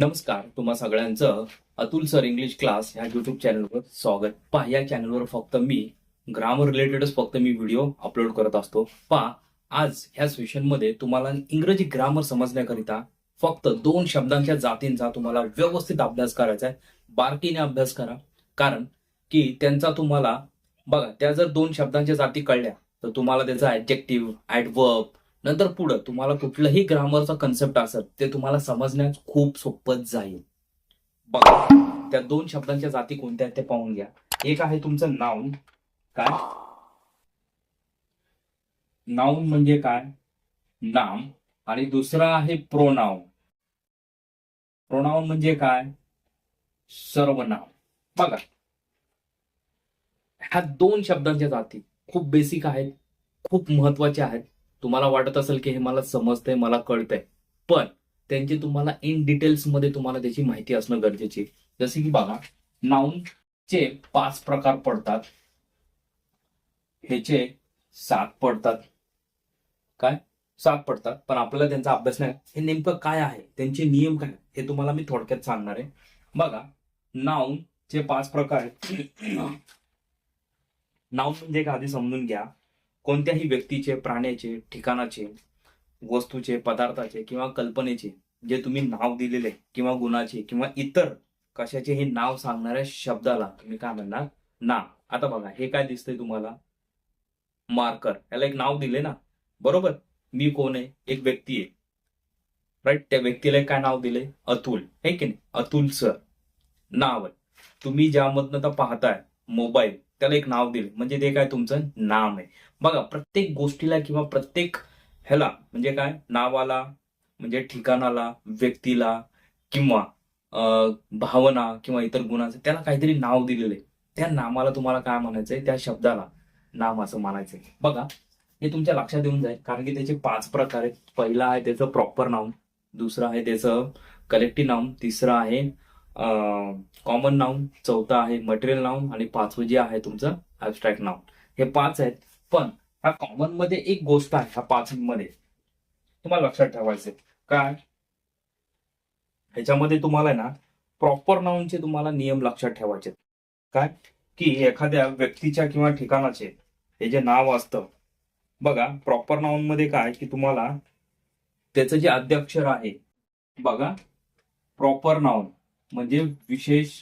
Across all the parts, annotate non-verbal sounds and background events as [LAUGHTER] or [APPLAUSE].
नमस्कार तुम्हा सगळ्यांचं अतुल सर इंग्लिश क्लास ह्या युट्यूब चॅनलवर स्वागत. पहा या चॅनलवर फक्त मी ग्रामर रिलेटेडच फक्त मी व्हिडिओ अपलोड करत असतो. पहा आज ह्या सेशनमध्ये तुम्हाला इंग्रजी ग्रामर समजण्याकरिता फक्त दोन शब्दांच्या जातींचा तुम्हाला व्यवस्थित अभ्यास करायचा आहे. बारकीने अभ्यास करा. कारण की त्यांचा तुम्हाला बघा त्या जर दोन शब्दांच्या जाती कळल्या तर तुम्हाला त्याचा ऍडजेक्टिव्ह ऍडवर्ब नंतर पुढं तुम्हाला कुठलंही ग्रामरचा कन्सेप्ट असेल ते तुम्हाला समजण्यास खूप सोपत जाईल. बघा त्या दोन शब्दांच्या जाती कोणत्या आहेत ते पाहून घ्या. एक आहे तुमचं नाऊन काय? नाऊन म्हणजे काय? नाम. आणि दुसरा आहे प्रोनाऊन प्रोनाऊन म्हणजे काय? सर्वनाम. बघा. ह्या दोन शब्दांच्या जाती खूप बेसिक आहेत खूप महत्त्वाच्या आहेत. तुम्हाला वाटत असेल की हे मला समजतंय मला कळतंय. पण त्यांची तुम्हाला इन डिटेल्समध्ये तुम्हाला त्याची माहिती असणं गरजेची जसे की बघा नाऊनचे पाच प्रकार पडतात. ह्याचे सात पडतात. काय? सात पडतात. पण आपल्याला त्यांचा अभ्यास नाही. हे नेमकं काय आहे? त्यांचे नियम काय हे तुम्हाला मी थोडक्यात सांगणार आहे. बघा नाऊनचे पाच प्रकार आहेत. [COUGHS] नाऊन म्हणजे काय आधी समजून घ्या. कोणत्याही व्यक्तीचे प्राण्याचे ठिकाणाचे वस्तूचे पदार्थाचे किंवा कल्पनेचे जे तुम्ही नाव दिलेले किंवा गुणाचे किंवा इतर कशाचे हे नाव सांगणाऱ्या शब्दाला तुम्ही काय म्हणणार? नाम. आता बघा हे काय दिसतंय तुम्हाला? मार्कर. याला एक नाव दिले ना? बरोबर? मी कोण आहे? एक व्यक्ती आहे. राईट त्या व्यक्तीला काय नाव दिले अतुल. हे की नाही? अतुल सर. नाव आहे. तुम्ही ज्यामधनं पाहताय मोबाईल. त्याला एक नाव दिले. म्हणजे ते काय तुमचं नाम आहे. बघा प्रत्येक गोष्टीला किंवा प्रत्येक ह्याला म्हणजे काय? नावाला म्हणजे ठिकाणाला व्यक्तीला किंवा भावना किंवा इतर गुणाचं त्याला काहीतरी नाव दिलेलं आहे. त्या नामाला तुम्हाला काय म्हणायचंय त्या शब्दाला नाम असं म्हणायचंय बघा हे तुमच्या लक्षात येऊन जाईल. कारण की त्याचे पाच प्रकार आहेत. पहिला आहे त्याचं प्रॉपर नाव दुसरं आहे त्याचं कलेक्टिव्ह नाम तिसरं आहे कॉमन नाऊन चौथं आहे मटेरियल नाऊन आणि पाचवं जे आहे तुमचं ऍबस्ट्रॅक्ट नाऊन हे पाच आहेत पण ह्या कॉमनमध्ये एक गोष्ट आहे ह्या पाच मध्ये. तुम्हाला लक्षात ठेवायचे काय? ह्याच्यामध्ये तुम्हाला आहे ना प्रॉपर नाऊनचे तुम्हाला नियम लक्षात ठेवायचे काय? की एखाद्या व्यक्तीच्या किंवा ठिकाणाचे हे जे नाव असतं बघा प्रॉपर नाऊन मध्ये काय? की तुम्हाला त्याचं जे अध्यक्षर आहे बघा प्रॉपर नाऊन म्हणजे विशेष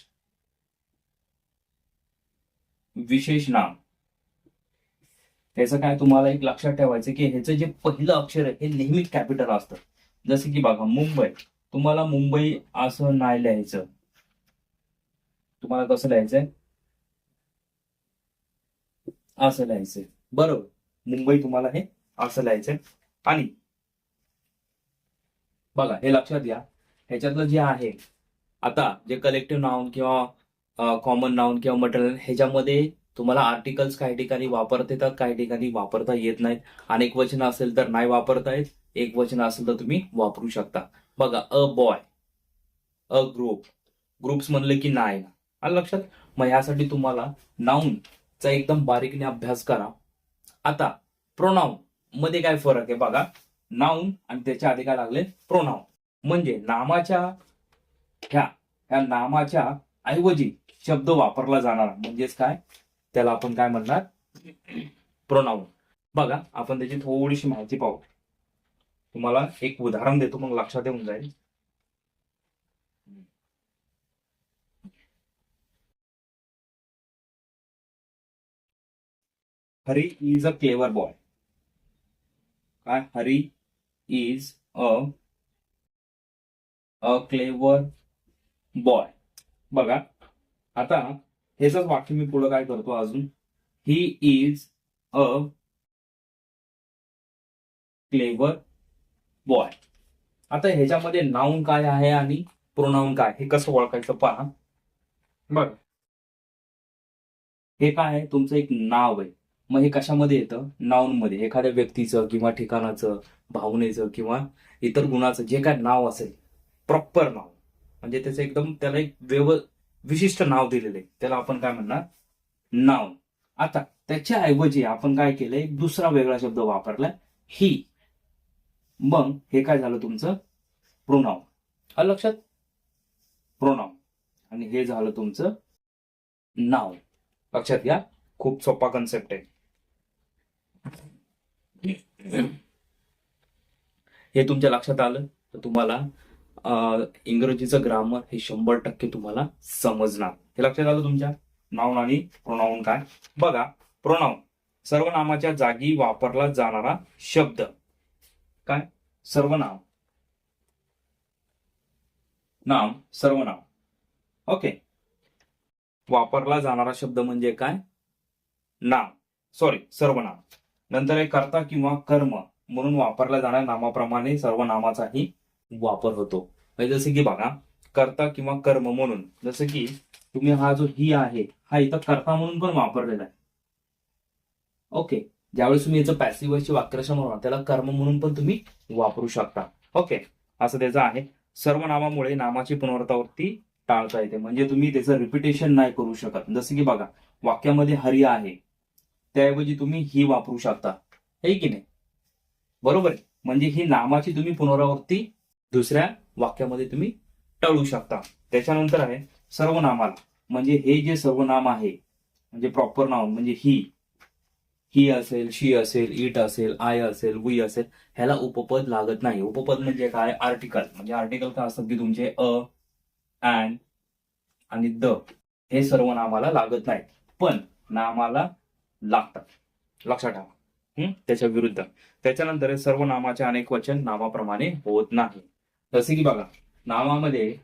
विशेष नाम. त्याचं काय तुम्हाला एक लक्षात ठेवायचं की ह्याचं जे पहिलं अक्षर आहे हे नेहमी कॅपिटल असतं. जसं की बघा मुंबई. तुम्हाला मुंबई असं नाही लिहायचं. तुम्हाला कसं लिहायचंय? असं लिहायचंय. बरोबर. मुंबई तुम्हाला हे असं लिहायचंय. आणि बघा हे लक्षात घ्या. ह्याच्यातलं जे आहे आता जे कलेक्टिव्ह नाऊन किंवा कॉमन नाऊन किंवा मटेरियल ह्याच्यामध्ये तुम्हाला आर्टिकल्स काही ठिकाणी वापरता येतात काही ठिकाणी वापरता येत नाहीत. अनेक वचन असेल तर नाही वापरता येत एक वचन असेल तर तुम्ही वापरू शकता. बघा a boy a group groups म्हणले की नाही आलं लक्षात? मग ह्यासाठी तुम्हाला नाऊनचा एकदम बारीकने अभ्यास करा. आता प्रोनाऊन मध्ये काय फरक आहे? बघा नाऊन आणि त्याच्या आधी काय लागले? प्रोनाऊन म्हणजे नामाच्या ह्या ह्या नामाच्या ऐवजी शब्द वापरला जाणार. म्हणजेच काय? त्याला आपण काय म्हणणार? प्रोनाऊन बघा आपण त्याची थोडीशी माहिती पाहू. तुम्हाला एक उदाहरण देतो मग लक्षात येऊन जाईल. Hari is a clever boy काय? Hari is a a clever boy बघा. आता हेच वाक्य मी पुढे काय करतो अजून? He is a clever boy आता ह्याच्यामध्ये नाऊन काय आहे आणि प्रोनाऊन काय? हे कसं ओळखायचं पहा. बघ हे काय आहे? तुमचं एक नाव आहे. मग हे कशामध्ये येतं? नाऊन मध्ये. एखाद्या व्यक्तीचं किंवा ठिकाणाचं भावनेचं किंवा इतर गुणाचं जे काय नाव असेल प्रॉपर नाव म्हणजे त्याचं एकदम त्याला एक व्यव विशिष्ट नाव दिलेलं आहे. त्याला आपण काय म्हणणार? नाव. आता त्याच्या ऐवजी आपण काय केलंय? एक दुसरा वेगळा शब्द वापरलाय. ही. मग हे काय झालं तुमचं? प्रोनाव आलं लक्षात? प्रोनाउन आणि हे झालं तुमचं नाव. लक्षात घ्या. खूप सोपा कन्सेप्ट आहे. हे तुमच्या लक्षात आलं? तर तुम्हाला इंग्रजीचं ग्रामर हे शंभर टक्के तुम्हाला समजणार. हे लक्षात आलं तुमच्या? नाऊन आणि प्रोनाऊन काय? बघा प्रोनाऊन सर्वनामाच्या जागी वापरला जाणारा शब्द. काय? सर्वनाम. नाम सर्वनाम. ओके वापरला जाणारा शब्द म्हणजे काय? नाम. सॉरी सर्वनाम. नंतर आहे कर्ता किंवा कर्म म्हणून वापरल्या जाणाऱ्या नामाप्रमाणे सर्वनामाचाही वापर होतो. म्हणजे जसं की बघा कर्ता किंवा कर्म म्हणून जसं की तुम्ही हा जो ही आहे हा इथं कर्ता म्हणून पण वापरलेला आहे. ओके ज्यावेळेस तुम्ही याचं पॅसिव्हची वाक्यरचना म्हणा त्याला कर्म म्हणून पण तुम्ही वापरू शकता. ओके असं त्याचं आहे. सर्वनामामुळे नामाची पुनरावृत्ती टाळता येते. म्हणजे तुम्ही त्याचं रिपिटेशन नाही करू शकत. जसं की बघा वाक्यामध्ये हरी आहे त्याऐवजी तुम्ही ही वापरू शकता. हे की नाही? बरोबर आहे. म्हणजे ही नामाची तुम्ही पुनरावृत्ती दुसऱ्या वाक्यामध्ये तुम्ही टाळू शकता. त्याच्यानंतर आहे सर्वनामाला. म्हणजे हे जे सर्वनाम आहे म्हणजे प्रॉपर नाव म्हणजे ही. ही असेल शी असेल इट असेल आय असेल वी असेल ह्याला उपपद लागत नाही. उपपद म्हणजे काय? आर्टिकल म्हणजे आर्टिकल काय असतात की तुमचे अ अँड आणि द. हे सर्व नामाला लागत नाही. पण नामाला लागतात. लक्षात ठेवा. हम्म त्याच्या विरुद्ध. त्याच्यानंतर सर्व नामाचे अनेक वचन नामाप्रमाणे होत नाही. जसे की बघा नावामध्ये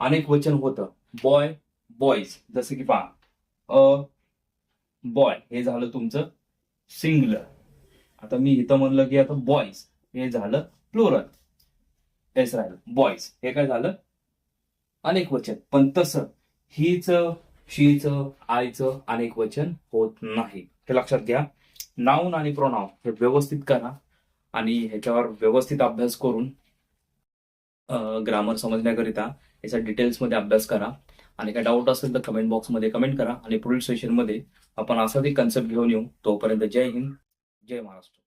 अनेक वचन होतं. बॉय बॉईज जसं की पहा अ बॉय हे झालं तुमचं सिंगलर आता मी इथं म्हणलं की आता बॉईज हे झालं प्लुरल एस राहिलं. बॉईज हे काय झालं? अनेक वचन. पण तसं हीच शीच आईच अनेक वचन होत नाही. हे लक्षात घ्या. नाऊन आणि प्रोनाऊन हे व्यवस्थित करा आणि ह्याच्यावर व्यवस्थित अभ्यास करून ग्रामर समजण्याकरिता याचा डिटेल्समध्ये अभ्यास करा. आणि काय डाऊट असेल तर कमेंट बॉक्समध्ये कमेंट करा. आणि पुढील सेशनमध्ये आपण असाच एक कन्सेप्ट घेऊन येऊ. तोपर्यंत जय हिंद जय महाराष्ट्र.